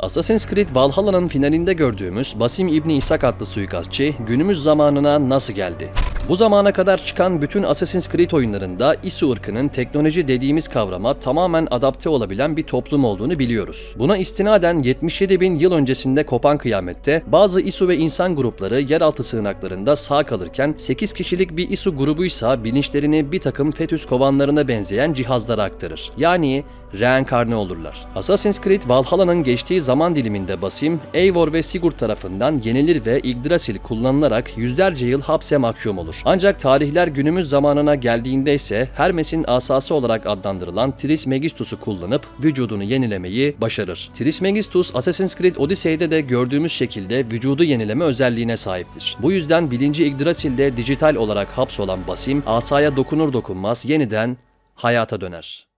Assassin's Creed Valhalla'nın finalinde gördüğümüz Basim İbni İshak adlı suikastçı günümüz zamanına nasıl geldi? Bu zamana kadar çıkan bütün Assassin's Creed oyunlarında İsu ırkının teknoloji dediğimiz kavrama tamamen adapte olabilen bir toplum olduğunu biliyoruz. Buna istinaden 77 bin yıl öncesinde kopan kıyamette bazı İsu ve insan grupları yeraltı sığınaklarında sağ kalırken 8 kişilik bir İsu grubuysa bilinçlerini bir takım fetüs kovanlarına benzeyen cihazlara aktarır. Yani reenkarne olurlar. Assassin's Creed Valhalla'nın geçtiği zaman diliminde Basim, Eivor ve Sigurd tarafından yenilir ve Yggdrasil kullanılarak yüzlerce yıl hapse mahkum olur. Ancak tarihler günümüz zamanına geldiğinde ise Hermes'in asası olarak adlandırılan Trismegistus'u kullanıp vücudunu yenilemeyi başarır. Trismegistus, Assassin's Creed Odyssey'de de gördüğümüz şekilde vücudu yenileme özelliğine sahiptir. Bu yüzden bilinci Yggdrasil'de dijital olarak hapsolan Basim, asaya dokunur dokunmaz yeniden hayata döner.